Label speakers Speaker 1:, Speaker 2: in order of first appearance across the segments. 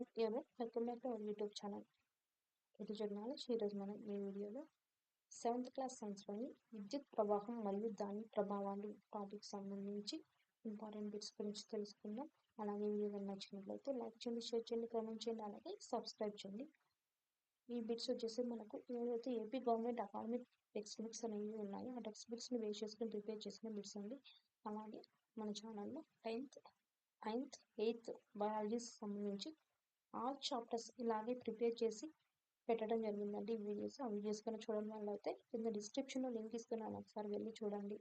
Speaker 1: ఎవరు welcome back to our YouTube channel ఇది జరిగిన ఈరోజు మనం ఈ వీడియోలో సెవెంత్ క్లాస్ సైన్స్లోని విద్యుత్ ప్రవాహం మరియు దాని ప్రభావాలు టాపిక్ సంబంధించి ఇంపార్టెంట్ బిట్స్ గురించి తెలుసుకుందాం. అలాగే వీడియో నచ్చినట్లయితే లైక్ చేయండి షేర్ చేయండి కామెంట్ చేయండి అలాగే సబ్స్క్రైబ్ చేయండి. ఈ బిట్స్ వచ్చేసి మనకు ఏదైతే AP government academic text books అనేవి ఉన్నాయో ఆ టెక్స్ట్ బుక్స్ని వేస్ట్ చేసుకుని ప్రిపేర్ చేసిన బిట్స్ అండి. అలాగే మన ఛానల్లో టెన్త్ నైన్త్ ఎయిత్ బయాలజీకి సంబంధించి ఆల్ చాప్టర్స్ ఇలాగే ప్రిపేర్ చేసి పెట్టడం జరిగిందండి ఈ వీడియోస్. ఆ వీడియోస్ కన్నా చూడడం వల్ల అయితే కింద డిస్క్రిప్షన్లో లింక్ ఇస్తున్నాను. ఒకసారి వెళ్ళి చూడండి.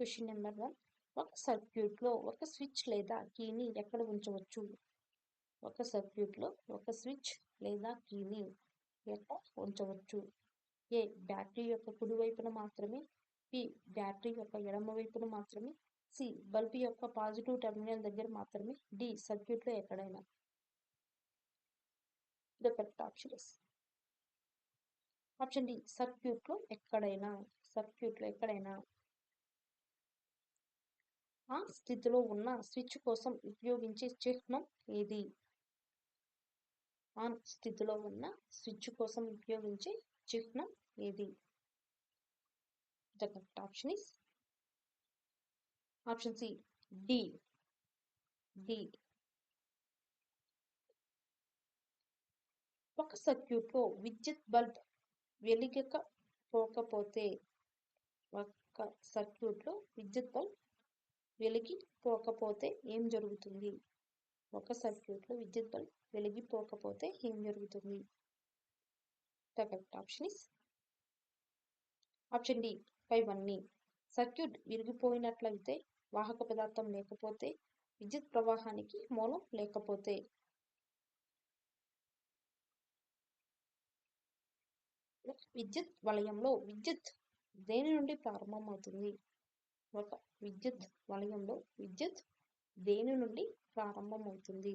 Speaker 1: క్వశ్చన్ నెంబర్ వన్ ఒక సర్క్యూట్లో ఒక స్విచ్ లేదా కీని ఎక్కడ ఉంచవచ్చు? ఒక సర్క్యూట్లో ఒక స్విచ్ లేదా కీని ఎక్కడ ఉంచవచ్చు? ఏ బ్యాటరీ యొక్క కుడి వైపున మాత్రమే. బి బ్యాటరీ యొక్క ఎడమ వైపున మాత్రమే. సి బల్బ్ యొక్క పాజిటివ్ టెర్మినల్ దగ్గర మాత్రమే డి సర్క్యూట్లో ఎక్కడైనా. The correct option is option D సర్క్యూట్లో ఎక్కడైనా సర్క్యూట్లో ఎక్కడైనా. ఆ స్థితిలో ఉన్న స్విచ్ కోసం ఉపయోగించే చిహ్నం ఏది? ఆన్ స్థితిలో ఉన్న స్విచ్ కోసం ఉపయోగించే చిహ్నం ఏది? The correct option is option C D. D. ఒక సర్క్యూట్లో విద్యుత్ బల్బ్ వెలిగకపోకపోతే ఒక సర్క్యూట్లో విద్యుత్ బల్బ్ వెలిగిపోకపోతే ఏం జరుగుతుంది? ఒక సర్క్యూట్లో విద్యుత్ బల్బ్ వెలిగిపోకపోతే ఏం జరుగుతుంది? Correct option is option D పైవన్నీ సర్క్యూట్ విరిగిపోయినట్లయితే వాహక పదార్థం లేకపోతే విద్యుత్ ప్రవాహానికి మూలం లేకపోతే. విద్యుత్ వలయంలో విద్యుత్ దేని నుండి ప్రారంభమవుతుంది? ఒక విద్యుత్ వలయంలో విద్యుత్ దేని నుండి ప్రారంభమవుతుంది?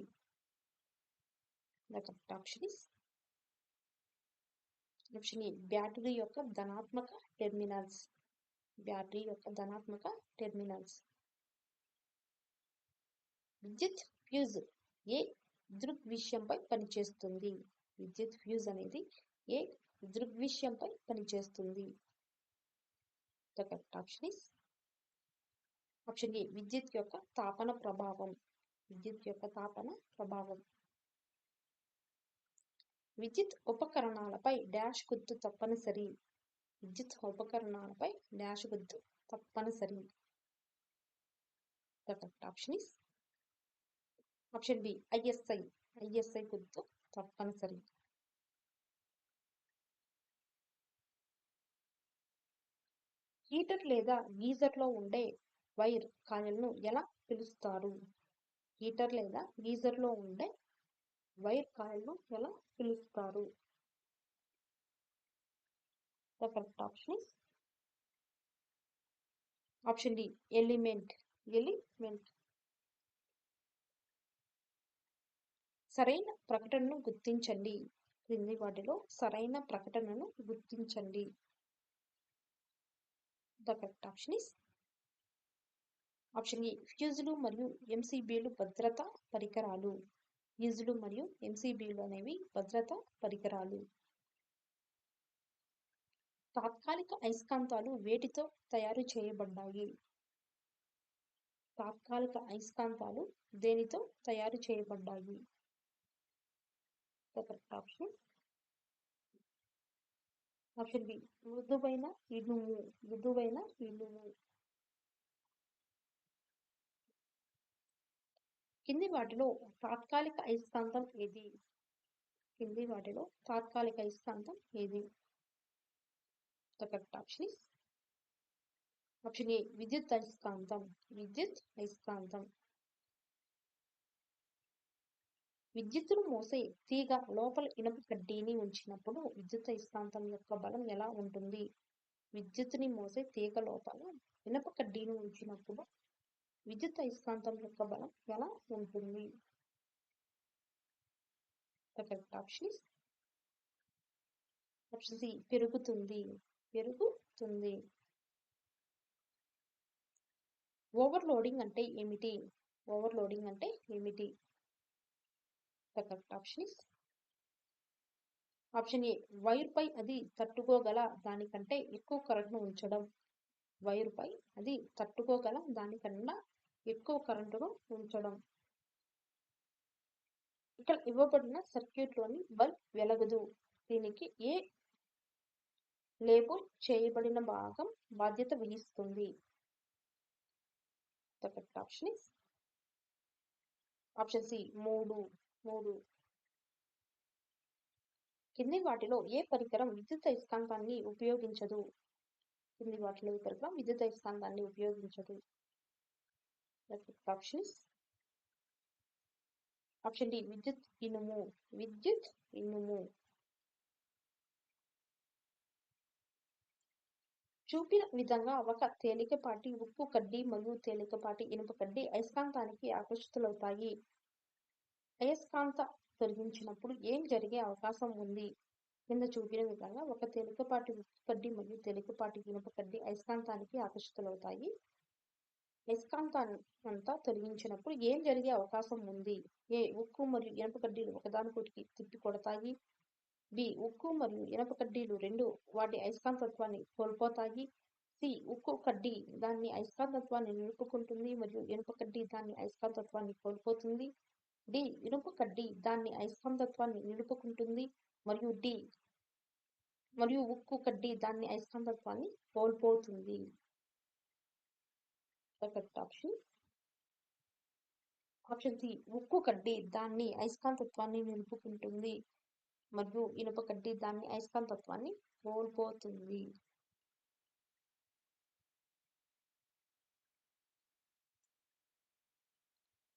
Speaker 1: The option is option battery యొక్క ధనాత్మక టెర్మినల్స్. బ్యాటరీ యొక్క ధనాత్మక టెర్మినల్స్. విద్యుత్ ఫ్యూజ్ ఏ దృగ్విషయంపై పనిచేస్తుంది? విద్యుత్ ఫ్యూజ్ అనేది ఏ దృగ్విషయంపై పనిచేస్తుంది? The correct option is option A విద్యుత్ యొక్క తాపన ప్రభావం. విద్యుత్ యొక్క తాపన ప్రభావం. విద్యుత్ ఉపకరణాలపై డాష్ గుర్తు తప్పనిసరి. విద్యుత్ ఉపకరణాలపై డాష్ గుర్తు తప్పనిసరి. The correct option is option B ISI ISI గుర్తు తప్పనిసరి. హీటర్ లేదా గీజర్లో ఉండే వైర్ కాయిల్ను ఎలా పిలుస్తారు? హీటర్ లేదా గీజర్లో ఉండే వైర్ కాయిల్ను ఎలా పిలుస్తారు? The correct option is option D element element సరైన ప్రకటనను గుర్తించండి. క్రింది వాటిలో సరైన ప్రకటనను గుర్తించండి. The correct option is option A. ఫ్యూజులు మరియు ఎంసీబీలు భద్రతా పరికరాలు. ఫ్యూజులు మరియు ఎంసీబీలు అనేవి భద్రతా పరికరాలు. తాత్కాలిక అయస్కాంతాలు వేటితో తయారు చేయబడ్డాయి. తాత్కాలిక అయస్కాంతాలు దేనితో తయారు చేయబడ్డాయి? The correct option option B మృదువైన ఇనుము. మృదువైన ఇనుము. కింది వాటిలో తాత్కాలిక అయస్కాంతం ఏది? కింది వాటిలో తాత్కాలిక అయస్కాంతం ఏది? The correct option option A విద్యుత్ అయస్కాంతం. విద్యుత్ అయస్కాంతం. విద్యుత్తును మోసే తీగ లోపల ఇనుప కడ్డీని ఉంచినప్పుడు విద్యుత్ అయస్కాంతం యొక్క బలం ఎలా ఉంటుంది? విద్యుత్తుని మోసే తీగ లోపల ఇనుప కడ్డీని ఉంచినప్పుడు విద్యుత్ అయస్కాంతం యొక్క బలం ఎలా ఉంటుంది? పెరుగుతుంది. పెరుగుతుంది. ఓవర్లోడింగ్ అంటే ఏమిటి? ఓవర్లోడింగ్ అంటే ఏమిటి? The correct option is option A wire అది తట్టుకోగల దానికంటే ఎక్కువ కరెంట్ను ఉంచడం. వైర్ పై అది తట్టుకోగల దానికన్నా ఎక్కువ కరెంటును ఉంచడం. ఇక్కడ ఇవ్వబడిన సర్క్యూట్లోని బల్బ్ వెలగదు. దీనికి ఏ లేబుల్ చేయబడిన భాగం బాధ్యత వహిస్తుంది. ఆప్షన్ ఇస్ ఆప్షన్ సి మూడు. మూడు కింది వాటిలో ఏ పరికరం విద్యుత్ అయస్కాంతాన్ని ఉపయోగించదు? కింది వాటిలో ఏ పరికరం విద్యుత్ అయస్కాంతాన్ని ఉపయోగించదు? ఆప్షన్స్ ఆప్షన్ డి విద్యుత్ ఇనుము. విద్యుత్ ఇనుము. చూపిన విధంగా ఒక తేలికపాటి ఉప్పు కడ్డీ మరియు తేలికపాటి ఇనుప కడ్డీ అయస్కాంతానికి ఆకర్షితులవుతాయి. అయస్కాంత తొలగించినప్పుడు ఏం జరిగే అవకాశం ఉంది? కింద చూపిన విధంగా ఒక తేలికపాటి ఉక్కు కడ్డీ మరియు తేలికపాటి ఇనుప కడ్డీ అయస్కాంతానికి ఆకర్షితులవుతాయి. అయస్కాంతాన్నంతా తొలగించినప్పుడు ఏం జరిగే అవకాశం ఉంది? ఏ ఉక్కు మరియు ఇనుప కడ్డీలు ఒకదానికొకటి తిప్పి కొడతాయి. బి ఉక్కు మరియు ఇనుప కడ్డీలు రెండు వాటి అయస్కాంతత్వాన్ని కోల్పోతాయి. సి ఉక్కు కడ్డీ దాన్ని అయస్కాంతత్వాన్ని నిలుపుకుంటుంది మరియు ఇనుప కడ్డీ దాన్ని అయస్కాంతత్వాన్ని కోల్పోతుంది. డి ఇనుప కడ్డీ దాన్ని అయస్కాంతత్వాన్ని నిలుపుకుంటుంది మరియు డి మరియు ఉక్కు కడ్డీ దాన్ని అయస్కాంతత్వాన్ని కోల్పోతుంది. కరెక్ట్ ఆప్షన్ ఆప్షన్ సి ఉక్కు కడ్డీ దాన్ని అయస్కాంతత్వాన్ని నిలుపుకుంటుంది మరియు ఇనుప కడ్డీ దాన్ని అయస్కాంతత్వాన్ని కోల్పోతుంది.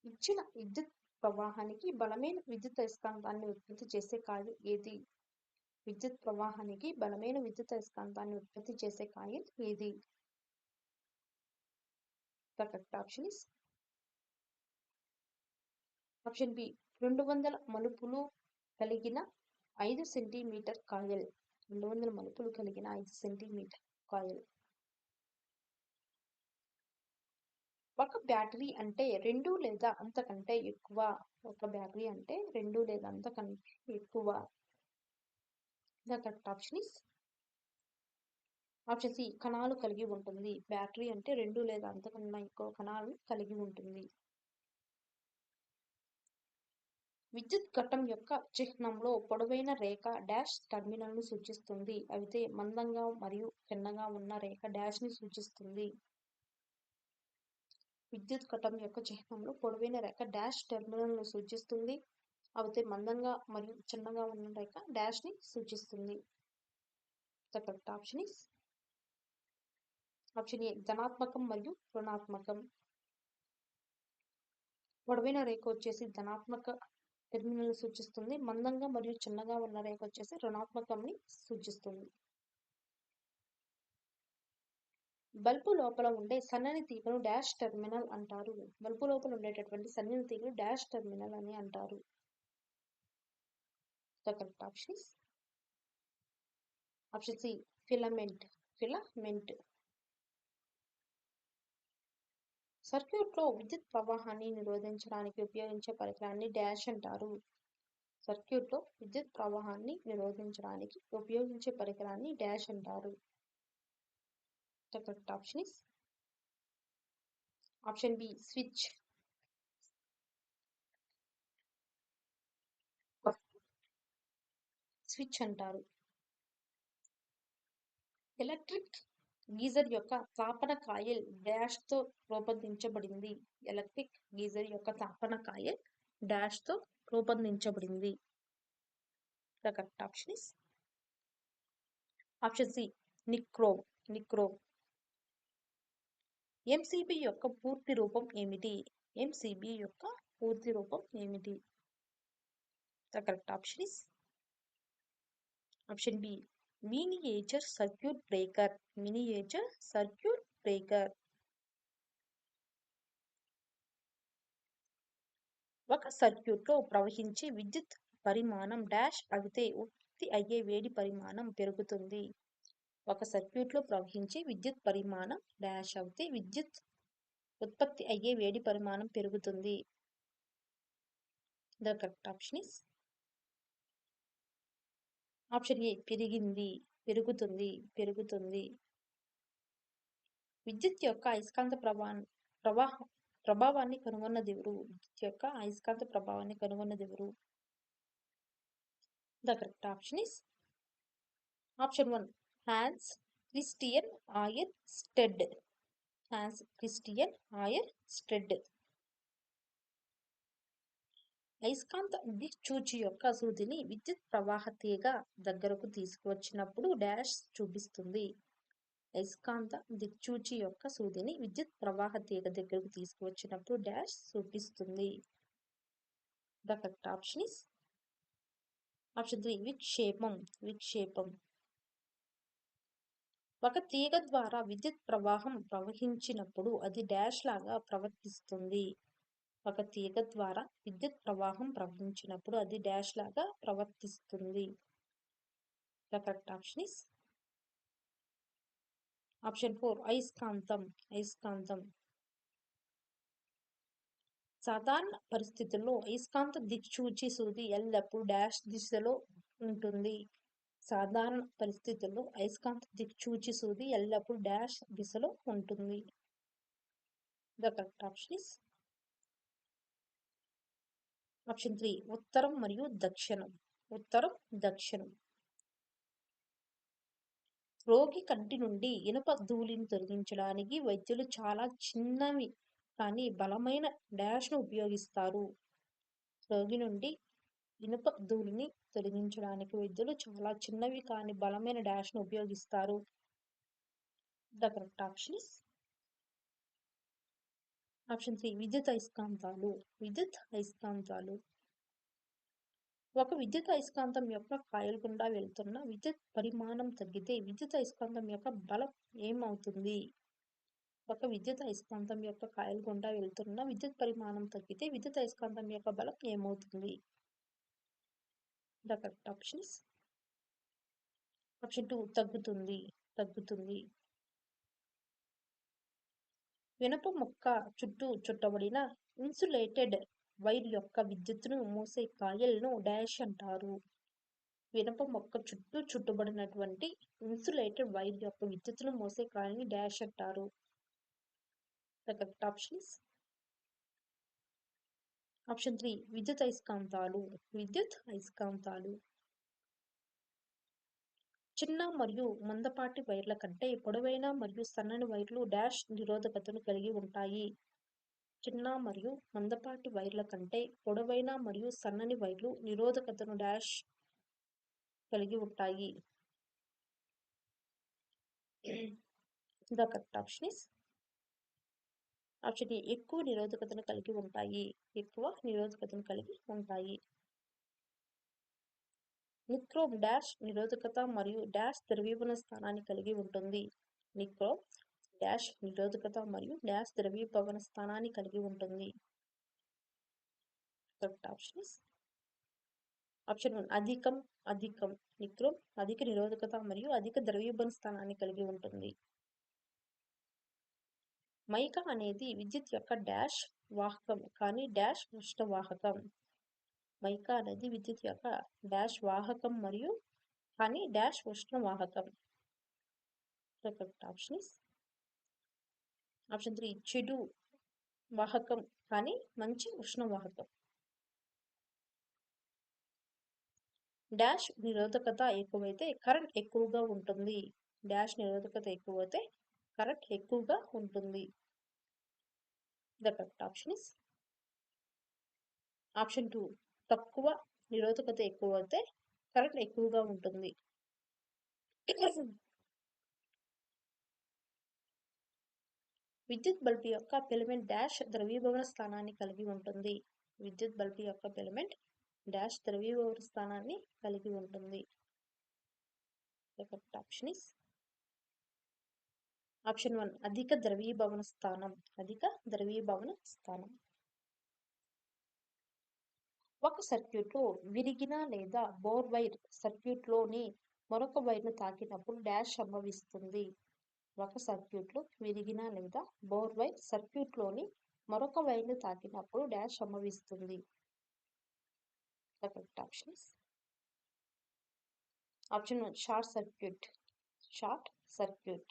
Speaker 1: ఇచ్చిన విద్యుత్ ప్రవాహానికి బలమైన విద్యుత్ అయస్కాంతాన్ని ఉత్పత్తి చేసే కాయిల్ ఏది? విద్యుత్ ప్రవాహానికి బలమైన విద్యుత్ అయస్కాంతాన్ని ఉత్పత్తి చేసే కాయిల్ ఏది? The correct option is option B రెండు వందల మలుపులు కలిగిన ఐదు సెంటీమీటర్ కాయిల్. రెండు వందల మలుపులు కలిగిన ఐదు సెంటీమీటర్ కాయిల్. ఒక బ్యాటరీ అంటే రెండు లేదా అంతకంటే ఎక్కువ ఒక బ్యాటరీ అంటే రెండు లేదా అంతకంటే ఎక్కువ. The correct option is option C కణాలు కలిగి ఉంటుంది. బ్యాటరీ అంటే రెండు లేదా అంతకన్నా ఎక్కువ కణాలు కలిగి ఉంటుంది. విద్యుత్ ఘట్టం యొక్క చిహ్నంలో పొడవైన రేఖ డాష్ టర్మినల్ను సూచిస్తుంది. అయితే మందంగా మరియు చిన్నగా ఉన్న రేఖ డాష్ని సూచిస్తుంది. విద్యుత్ కటం యొక్క చిహ్నంలో పొడవైన రేఖ డాష్ టెర్మినల్ను సూచిస్తుంది. అయితే మందంగా మరియు చిన్నగా ఉన్న రేఖ డాష్ని సూచిస్తుంది. The correct option is. Option A ధనాత్మకం మరియు రుణాత్మకం. పొడవైన రేఖ వచ్చేసి ధనాత్మక టెర్మినల్ సూచిస్తుంది. మందంగా మరియు చిన్నగా ఉన్న రేఖ వచ్చేసి రుణాత్మకంని సూచిస్తుంది. బల్బు లోపల ఉండే సన్నని తీగను డాష్ టెర్మినల్ అంటారు. బల్బు లోపల ఉండేటటువంటి సన్నని తీగను డాష్ టెర్మినల్ అని అంటారు. Correct option option C filament filament సర్క్యూట్లో విద్యుత్ ప్రవాహాన్ని నిరోధించడానికి ఉపయోగించే పరికరాన్ని డాష్ అంటారు. సర్క్యూట్లో విద్యుత్ ప్రవాహాన్ని నిరోధించడానికి ఉపయోగించే పరికరాన్ని డాష్ అంటారు. The correct option is option B switch switch అంటారు. ఎలక్ట్రిక్ గీజర్ యొక్క తాపన కాయల్ డాష్తో రూపొందించబడింది. ఎలక్ట్రిక్ గీజర్ యొక్క తాపన కాయల్ డాష్తో రూపొందించబడింది. Correct option is option C nichrome nichrome MCB యొక్క పూర్తి రూపం ఏమిటి? ఎంసిబి యొక్క పూర్తి రూపం ఏమిటి? The correct option is option B miniature circuit breaker miniature circuit breaker ఒక సర్క్యూట్లో ప్రవహించే విద్యుత్ పరిమాణం డాష్ అయితే ఉత్పత్తి అయ్యే వేడి పరిమాణం పెరుగుతుంది. ఒక సర్క్యూట్లో ప్రవహించే విద్యుత్ పరిమాణం డాష్ అవుతే విద్యుత్ ఉత్పత్తి అయ్యే వేడి పరిమాణం పెరుగుతుంది. The correct option is option A పెరిగింది పెరుగుతుంది పెరుగుతుంది. విద్యుత్ యొక్క అయస్కాంత ప్రభా ప్రవాహ ప్రభావాన్ని కనుగొన్నదివరు? విద్యుత్ యొక్క అయస్కాంత ప్రభావాన్ని కనుగొన్నదివరు? The correct option is option one Hans Christian Oersted Hans Christian Oersted అయస్కాంత దిక్చూచి యొక్క సూదిని విద్యుత్ ప్రవాహ తీగ దగ్గరకు తీసుకువచ్చినప్పుడు డాష్ చూపిస్తుంది. అయస్కాంత దిక్చూచి యొక్క సూదిని విద్యుత్ ప్రవాహ తీగ దగ్గరకు తీసుకువచ్చినప్పుడు డాష్ చూపిస్తుంది. The correct option is option three విక్షేపం. విక్షేపం. ఒక తీగ ద్వారా విద్యుత్ ప్రవాహం ప్రవహించినప్పుడు అది డాష్ లాగా ప్రవర్తిస్తుంది. ఒక తీగ ద్వారా విద్యుత్ ప్రవాహం ప్రవహించినప్పుడు అది డాష్ లాగా ప్రవర్తిస్తుంది. The correct option is option four అయస్కాంతం అయస్కాంతం. సాధారణ పరిస్థితుల్లో అయస్కాంత దిక్సూచి సూది ఎల్లప్పుడూ డాష్ దిశలో ఉంటుంది. సాధారణ పరిస్థితుల్లో అయస్కాంత దిక్చూచి సూది ఎల్లప్పుడూ డాష్ దిశలో ఉంటుంది. The correct option is option three ఉత్తరం మరియు దక్షిణం. ఉత్తరం దక్షిణం. రోగి కంటి నుండి ఇనుప ధూళిని తొలగించడానికి వైద్యులు చాలా చిన్నవి కానీ బలమైన డాష్ను ఉపయోగిస్తారు. రోగి నుండి ఇనుప ధూళిని తొలగించడానికి వైద్యులు చాలా చిన్నవి కానీ బలమైన డాష్ను ఉపయోగిస్తారు. The correct option is option three విద్యుత్ అయస్కాంతాలు. విద్యుత్ అయస్కాంతాలు. ఒక విద్యుత్ అయస్కాంతం యొక్క కాయలు గుండా వెళ్తున్న విద్యుత్ పరిమాణం తగ్గితే విద్యుత్ అయస్కాంతం యొక్క బలం ఏమవుతుంది? ఒక విద్యుత్ అయస్కాంతం యొక్క కాయలు గుండా వెళ్తున్న విద్యుత్ పరిమాణం తగ్గితే విద్యుత్ అయస్కాంతం యొక్క బలం ఏమవుతుంది? The correct options option two తగ్గుతుంది తగ్గుతుంది. వినప మొక్క చుట్టూ చుట్టబడిన ఇన్సులేటెడ్ వైర్ యొక్క విద్యుత్తును మూసే కాయలను డాష్ అంటారు. వినప మొక్క చుట్టూ చుట్టబడినటువంటి ఇన్సులేటెడ్ వైర్ యొక్క విద్యుత్తును మోసే కాయల్ని డాష్ అంటారు. The correct options option three విద్యుత్ అయస్కాంతాలు విద్యుత్ అయస్కాంతాలు. చిన్న మరియు మందపాటి వైర్ల కంటే పొడవైన మరియు సన్నని వైర్లు డాష్ నిరోధకతను కలిగి ఉంటాయి. చిన్న మరియు మందపాటి వైర్ల కంటే పొడవైన మరియు సన్నని వైర్లు నిరోధకతను డాష్ కలిగి ఉంటాయి. The correct option is option ఎక్కువ నిరోధకతను కలిగి ఉంటాయి. ఎక్కువ నిరోధకతను కలిగి ఉంటాయి. నిక్రోమ్ డాష్ నిరోధకత మరియు డాష్ ద్రవీభవన స్థానాన్ని కలిగి ఉంటుంది. నిక్రోమ్ డాష్ నిరోధకత మరియు డాష్ ద్రవీభవన స్థానాన్ని కలిగి ఉంటుంది. ఆప్షన్ ఆప్షన్ వన్ అధికం అధికం. నిక్రోమ్ అధిక నిరోధకత మరియు అధిక ద్రవీభవన స్థానాన్ని కలిగి ఉంటుంది. మైకా అనేది విద్యుత్ యొక్క డాష్ వాహకం కానీ డాష్ ఉష్ణ వాహకం మైకా అనేది విద్యుత్ యొక్క డాష్ వాహకం మరియు కానీ డాష్ ఉష్ణ వాహకం ఆప్షన్ ఇస్ ఆప్షన్ త్రీ చెడు వాహకం కానీ మంచి ఉష్ణ వాహకం డాష్ నిరోధకత ఎక్కువైతే కరెంట్ ఎక్కువగా ఉంటుంది. డాష్ నిరోధకత ఎక్కువైతే కరెంట్ ఎక్కువగా ఉంటుంది. The correct option is option two తక్కువ నిరోధకత ఎక్కువ అయితే కరెంట్ ఎక్కువగా ఉంటుంది. విద్యుత్ బల్బు యొక్క ఫిలమెంట్ డాష్ ద్రవీభవన స్థానాన్ని కలిగి ఉంటుంది. విద్యుత్ బల్బు యొక్క ఫిలమెంట్ డాష్ ద్రవీభవన స్థానాన్ని కలిగి ఉంటుంది. ఆప్షన్ ఇస్ ఆప్షన్ వన్ అధిక ద్రవీభవన స్థానం. అధిక ద్రవీభవన స్థానం. ఒక సర్క్యూట్లో విరిగిన లేదా బోర్ వైర్ సర్క్యూట్లోని మరొక వైర్ను తాకినప్పుడు డాష్ సంభవిస్తుంది. ఒక సర్క్యూట్లో విరిగిన లేదా బోర్ వైర్ సర్క్యూట్లోని మరొక వైర్ను తాకినప్పుడు డాష్ సంభవిస్తుంది. Options. Option one short circuit. Short circuit.